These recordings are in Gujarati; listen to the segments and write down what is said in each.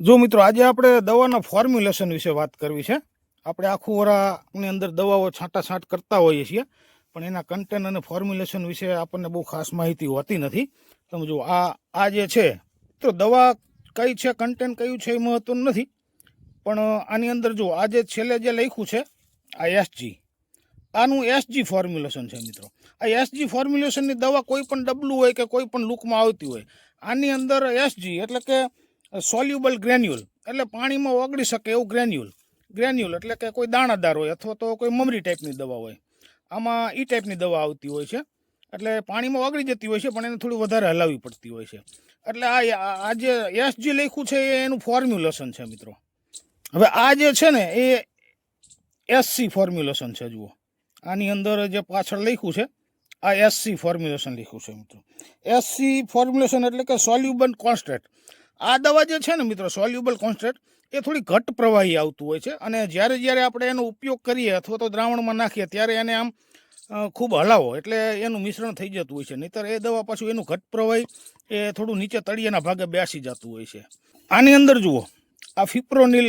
જો મિત્રો, આજે આપણે દવાના ફોર્મ્યુલેશન વિશે વાત કરવી છે. આપણે આખું વરાની અંદર દવાઓ છાંટાછાંટ કરતા હોઈએ છીએ, પણ એના કન્ટેન્ટ અને ફોર્મ્યુલેશન વિશે આપણને બહુ ખાસ માહિતી હોતી નથી. તમે જુઓ, આ આ જે છે, તો દવા કઈ છે કન્ટેન્ટ કયું છે એ મહત્વનું નથી. પણ આની અંદર જો આ જે છેલ્લે જે લખ્યું છે, આ એસજી આનું એસજી ફોર્મ્યુલેશન છે મિત્રો. આ એસજી ફોર્મ્યુલેશનની દવા કોઈ પણ ડબલું હોય કે કોઈ પણ લુકમાં આવતી હોય, આની અંદર એસજી એટલે કે સોલ્યુબલ ગ્રેન્યુલ. એટલે પાણીમાં ઓગળી શકે એવું ગ્રેન્યુલ. ગ્રેન્યુલ એટલે કે કોઈ દાણાદાર હોય અથવા તો કોઈ મમરી ટાઈપની દવા હોય. આમાં એ ટાઈપની દવા આવતી હોય છે. એટલે પાણીમાં ઓગળી જતી હોય છે, પણ એને થોડી વધારે હલાવવી પડતી હોય છે. એટલે આ આ જે એસ જે લખ્યું છે, એ એનું ફોર્મ્યુલેશન છે મિત્રો. હવે આ જે છે ને, એ એસસી ફોર્મ્યુલેશન છે, જુઓ. આની અંદર જે પાછળ લખ્યું છે, આ એસસી ફોર્મ્યુલેશન લખ્યું છે મિત્રો. એસસી ફોર્મ્યુલેશન એટલે કે સોલ્યુબલ કોન્સ્ટેન્ટ આ દવા જે છે ને મિત્રો સોલ્યુબલ કોન્સ્ટેન્ટ એ થોડી ઘટ પ્રવાહી આવતું હોય છે. અને જ્યારે જ્યારે આપણે એનો ઉપયોગ કરીએ અથવા તો દ્રાવણમાં નાખીએ, ત્યારે એને આમ ખૂબ હલાવો. એટલે એનું મિશ્રણ થઈ જતું હોય છે. નહીતર એ દવા પાછું એનું ઘટ પ્રવાહી, એ થોડું નીચે તળિયાના ભાગે બેસી જતું હોય છે. આની અંદર જુઓ, આ ફિપ્રોનિલ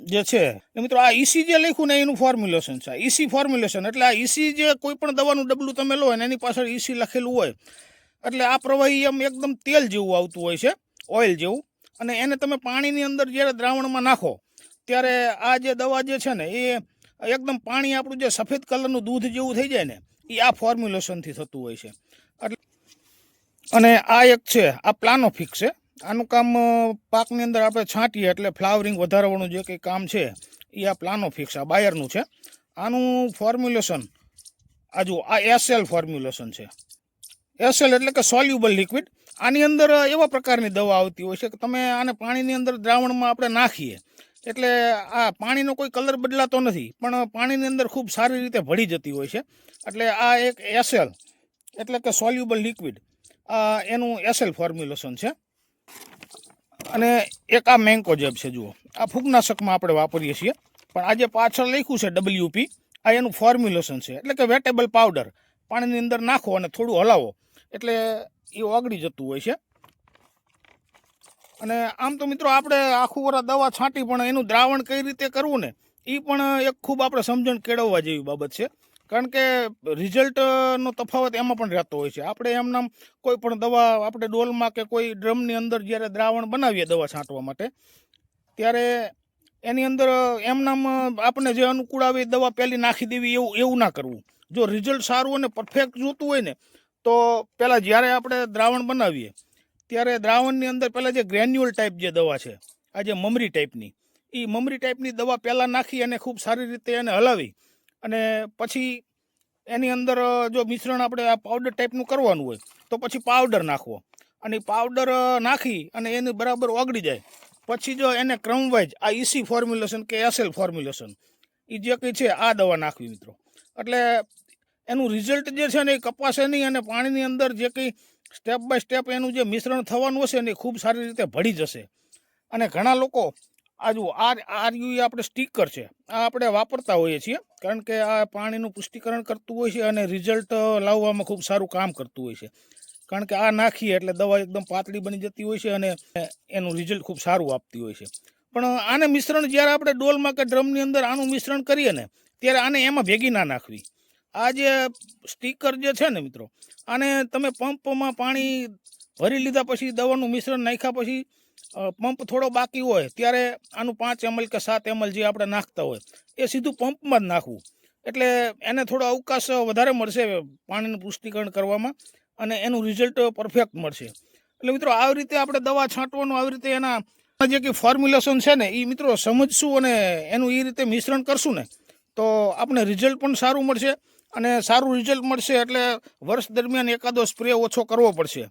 જે છે, એ મિત્રો, આ ઈસી જે લખ્યું ને, એનું ફોર્મ્યુલેશન છે. ઈસી ફોર્મ્યુલેશન એટલે આ ઈસી જે કોઈ પણ દવાનું ડબલું તમે લો ને એની પાછળ ઈસી લખેલું હોય એટલે આ પ્રવાહી એમ એકદમ તેલ જેવું આવતું હોય છે, ઓઇલ જેવું. અને એને તમે પાણીની અંદર જ્યારે દ્રાવણમાં નાખો, ત્યારે આ જે દવા જે છે ને, એ એકદમ પાણી આપણું જે સફેદ કલરનું દૂધ જેવું થઈ જાય ને, એ આ ફોર્મ્યુલેશનથી થતું હોય છે. એટલે અને આ એક છે, આ પ્લાનોફિક છે. આનું કામ પાકની અંદર આપણે છાંટીએ એટલે ફ્લાવરિંગ વધારવાનું જે કંઈ કામ છે, એ આ પ્લાનોફિક્સ આ બાયરનું છે. આનું ફોર્મ્યુલેશન આ જુઓ, આ એસએલ ફોર્મ્યુલેશન છે. એસએલ એટલે કે સોલ્યુબલ લિક્વિડ આની અંદર એવા પ્રકારની દવા આવતી હોય છે કે તમે આને પાણીની અંદર દ્રાવણમાં આપણે નાખીએ. એટલે આ પાણીનો કોઈ કલર બદલાતો નથી, પણ પાણીની અંદર ખૂબ સારી રીતે ભળી જતી હોય છે. એટલે આ એક એસએલ એટલે કે સોલ્યુબલ લિક્વિડ આ એનું એસએલ ફોર્મ્યુલેશન છે. અને એક આ મેન્કોજેબ છે, જુઓ. આ ફૂગનાશકમાં આપણે વાપરીએ છીએ. પણ આજે પાછળ લખ્યું છે ડબલ્યુપી આ એનું ફોર્મ્યુલેશન છે. એટલે કે વેટેબલ પાવડર પાણીની અંદર નાખો અને થોડું હલાવો. એટલે એ ઓગળી જતું હોય છે. અને આમ તો મિત્રો આપણે આખું વરા દવા છાંટી પણ એનું દ્રાવણ કઈ રીતે કરવું ને એ પણ એક ખૂબ આપણે સમજણ કેળવવા જેવી બાબત છે. કારણ કે રિઝલ્ટનો તફાવત એમાં પણ રહેતો હોય છે. આપણે એમનામ કોઈ પણ દવા આપણે ડોલમાં કે કોઈ ડ્રમની અંદર જ્યારે દ્રાવણ બનાવીએ દવા છાંટવા માટે, ત્યારે એની અંદર એમનામ આપણને જે અનુકૂળ આવે એ દવા પહેલી નાખી દેવી એવું એવું ના કરવું. જો રિઝલ્ટ સારું અને પરફેક્ટ જોતું હોય ને તો પહેલાં જ્યારે આપણે દ્રાવણ બનાવીએ, ત્યારે દ્રાવણની અંદર પહેલાં જે ગ્રેન્યુઅલ ટાઈપ જે દવા છે, આ જે મમરી ટાઈપની એ મમરી ટાઈપની દવા પહેલાં નાખી અને ખૂબ સારી રીતે એને હલાવી અને પછી એની અંદર જો મિશ્રણ આપણે આ પાવડર ટાઈપનું કરવાનું હોય, તો પછી પાવડર નાખવો. અને પાવડર નાખી અને એને બરાબર ઓગળી જાય. પછી જો એને ક્રમવાઇઝ આ ઈસી ફોર્મ્યુલેશન કે એસએલ ફોર્મ્યુલેશન એ જે કંઈ છે, આ દવા નાખવી મિત્રો. એટલે એનું રિઝલ્ટ જે છે ને એ કપાશે નહીં અને પાણીની અંદર જે કંઈ સ્ટેપ બાય સ્ટેપ એનું જે મિશ્રણ થવાનું હશે ને એ ખૂબ સારી રીતે ભળી જશે. અને ઘણા લોકો, આ જુઓ, આ આર યુ આપણે સ્ટીકર છે, આ આપણે વાપરતા હોઈએ છીએ, કારણ કે આ પાણીનું પુષ્ટિકરણ કરતું હોય છે અને રિઝલ્ટ લાવવામાં ખૂબ સારું કામ કરતું હોય છે. કારણ કે આ નાખીએ એટલે દવા એકદમ પાતળી બની જતી હોય છે અને એનું રિઝલ્ટ ખૂબ સારું આપતી હોય છે. પણ આને મિશ્રણ જ્યારે આપણે ડોલમાં કે ડ્રમની અંદર આનું મિશ્રણ કરીએ ને, ત્યારે આને એમાં ભેગી ના નાખવી. આ જે સ્ટીકર જે છે ને મિત્રો, આને તમે પંપમાં પાણી ભરી લીધા પછી દવાનું મિશ્રણ નાખ્યા પછી પંપ થોડો બાકી હોય ત્યારે આનું પાંચ એમએલ કે સાત એમએલ જે આપણે નાખતા હોય, એ સીધું પંપમાં જ નાખવું. એટલે એને થોડો અવકાશ વધારે મળશે પાણીનું પુષ્ટિકરણ કરવામાં અને એનું રિઝલ્ટ પરફેક્ટ મળશે. એટલે મિત્રો આવી રીતે આપણે દવા છાંટવાનું, આવી રીતે એના જે કંઈ ફોર્મ્યુલેશન છે ને એ મિત્રો સમજશું અને એનું એ રીતે મિશ્રણ કરશું ને, તો આપણે રિઝલ્ટ પણ સારું મળશે. અને સારું રિઝલ્ટ મળશે એટલે વર્ષ દરમિયાન એકાદો સ્પ્રે ઓછો કરવો પડશે.